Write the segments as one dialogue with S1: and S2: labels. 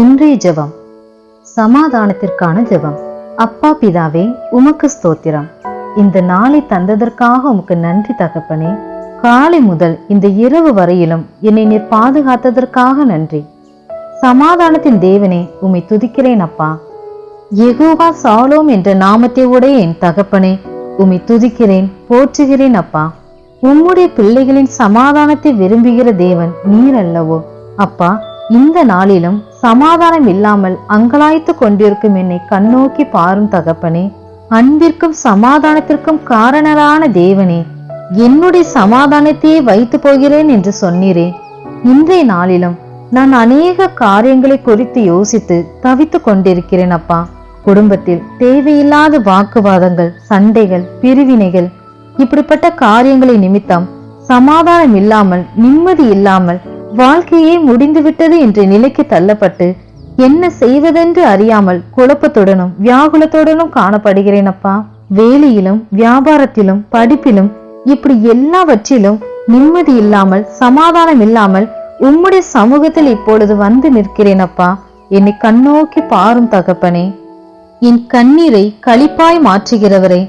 S1: இன்றைய ஜெபம். சமாதானத்திற்கான ஜெபம். அப்பா பிதாவே உமக்கு ஸ்தோத்திரம். இந்த நாளை தந்ததற்காக உமக்கு நன்றி தகப்பனே. காலை முதல் இந்த இரவு வரையிலும் என்னை நீர் பாதுகாத்ததற்காக நன்றி. சமாதானத்தின் தேவனே உம்மை துதிக்கிறேன் அப்பா. எகோவா சாலோம் என்ற நாமத்தை உடைய என் தகப்பனே உம்மை துதிக்கிறேன் போற்றுகிறேன் அப்பா. உம்முடைய பிள்ளைகளின் சமாதானத்தை விரும்புகிற தேவன் நீர் அல்லவோ. அப்பா இந்த நாளிலும் சமாதானம் இல்லாமல் அங்கலாய்த்து கொண்டிருக்கும் என்னை கண்ணோக்கி பாரும் தகப்பனே அன்பிற்கும் சமாதானத்திற்கும் காரணரான தேவனே என்னுடைய சமாதானத்தையே வைத்து போகிறேன் என்று சொன்னீரே. இன்றைய நாளிலும் நான் அநேக காரியங்களை குறித்து யோசித்து தவித்து கொண்டிருக்கிறேன் அப்பா. குடும்பத்தில் தேவையில்லாத வாக்குவாதங்கள் சண்டைகள் பிரிவினைகள் இப்படிப்பட்ட காரியங்களை நிமித்தம் சமாதானம் இல்லாமல் நிம்மதி இல்லாமல் வாழ்க்கையே முடிந்துவிட்டது என்ற நிலைக்கு தள்ளப்பட்டு என்ன செய்வதென்று அறியாமல் குழப்பத்துடனும் வியாகுலத்துடனும் காணப்படுகிறேன் அப்பா. வேலையிலும் வியாபாரத்திலும் படிப்பிலும் இப்படி எல்லாவற்றிலும் நிம்மதி இல்லாமல் சமாதானம் இல்லாமல் உம்முடைய சமூகத்தில் இப்பொழுது வந்து நிற்கிறேன் அப்பா. என்னை கண்ணோக்கி பாரும் தகப்பனே. என் கண்ணீரை களிப்பாய் மாற்றுகிறவரே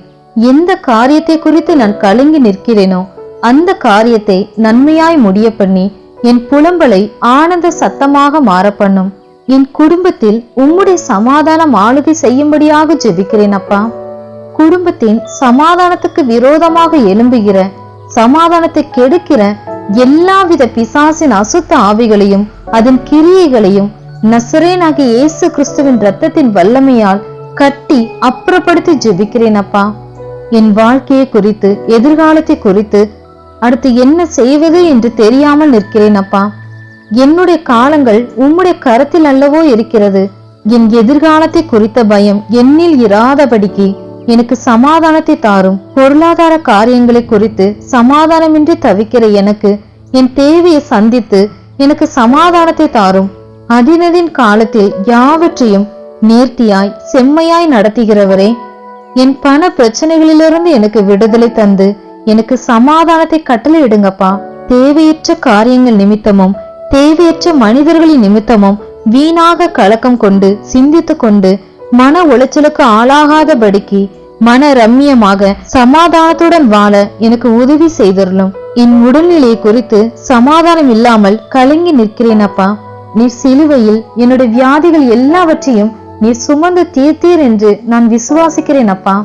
S1: எந்த காரியத்தை குறித்து நான் கலங்கி நிற்கிறேனோ அந்த காரியத்தை நன்மையாய் முடிய பண்ணி என் புலம்பலை ஆனந்த சத்தமாக மாறப்பண்ணும் என் குடும்பத்தில் உம்முடைய சமாதானம் ஆளுகை செய்யும்படியாக ஜெபிக்கிறேன் அப்பா. குடும்பத்தின் சமாதானத்துக்கு விரோதமாக எழும்புகிற சமாதானத்தை கெடுக்கிற எல்லாவித பிசாசின் அசுத்த ஆவிகளையும் அதன் கிரியைகளையும் நசரேனாகிய இயேசு கிறிஸ்துவின் ரத்தத்தின் வல்லமையால் கட்டி அப்புறப்படுத்தி ஜெபிக்கிறேன் அப்பா. என் வாழ்க்கையை குறித்து எதிர்காலத்தை குறித்து அடுத்து என்ன செய்வது என்று தெரியாமல் நிற்கிறேன் அப்பா. என்னுடைய காலங்கள் உம்முடைய கரத்தில் அல்லவோ இருக்கிறது. என் எதிர்காலத்தை குறித்த பயம் என்னில் இராதபடிக்கு எனக்கு சமாதானத்தை தாரும். பொருளாதார காரியங்களை குறித்து சமாதானமின்றி தவிக்கிற எனக்கு என் தேவையை சந்தித்து எனக்கு சமாதானத்தை தாரும். அதினதின் காலத்தில் யாவற்றையும் நேர்த்தியாய் செம்மையாய் நடத்துகிறவரே என் பண பிரச்சனைகளிலிருந்து எனக்கு விடுதலை தந்து எனக்கு சமாதானத்தை கட்டளையிடுங்கப்பா. தேவையற்ற காரியங்கள் நிமித்தமும் தேவையற்ற மனிதர்களின் நிமித்தமும் வீணாக கலக்கம் கொண்டு சிந்தித்து கொண்டு மன உளைச்சலுக்கு ஆளாகாதபடிக்கு மன ரம்மியமாக சமாதானத்துடன் வாழ எனக்கு உதவி செய்தருளும். என் உடல்நிலையை குறித்து சமாதானம் இல்லாமல் கலங்கி நிற்கிறேன் அப்பா நீர் சிலுவையில் என்னுடைய வியாதிகள் எல்லாவற்றையும் நீர் சுமந்து தீர்த்தீர் என்று நான் விசுவாசிக்கிறேன் அப்பா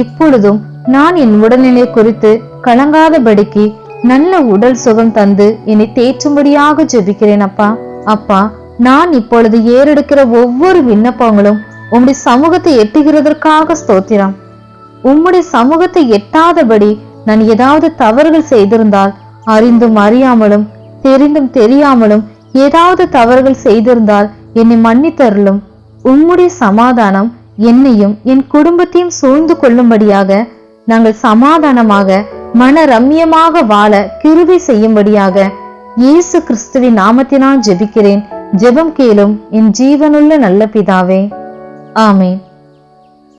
S1: இப்பொழுதும் நான் என் உடல்நிலை குறித்து கலங்காதபடிக்கு நல்ல உடல் சுகம் தந்து என்னை தேற்றும்படியாக ஜெபிக்கிறேன் அப்பா. அப்பா நான் இப்பொழுது ஏறெடுக்கிற ஒவ்வொரு விண்ணப்பங்களும் உம்முடைய சமூகத்தை எட்டுகிறதற்காக ஸ்தோத்திரம். உம்முடைய சமூகத்தை எட்டாதபடி நான் ஏதாவது தவறுகள் செய்திருந்தால் அறிந்தும் அறியாமலும் தெரிந்தும் தெரியாமலும் ஏதாவது தவறுகள் செய்திருந்தால் என்னை மன்னித்தருளும். உம்முடைய சமாதானம் என்னையும் என் குடும்பத்தையும் சூழ்ந்து கொள்ளும்படியாக நாங்கள் சமாதானமாக மன ரம்யமாக வாழ கிருவி செய்யும்படியாக இயேசு கிறிஸ்துவின் நாமத்தினால் ஜெபிக்கிறேன். ஜெபம் கேளும் என் ஜீவனுள்ள நல்ல பிதாவே. ஆமேன்.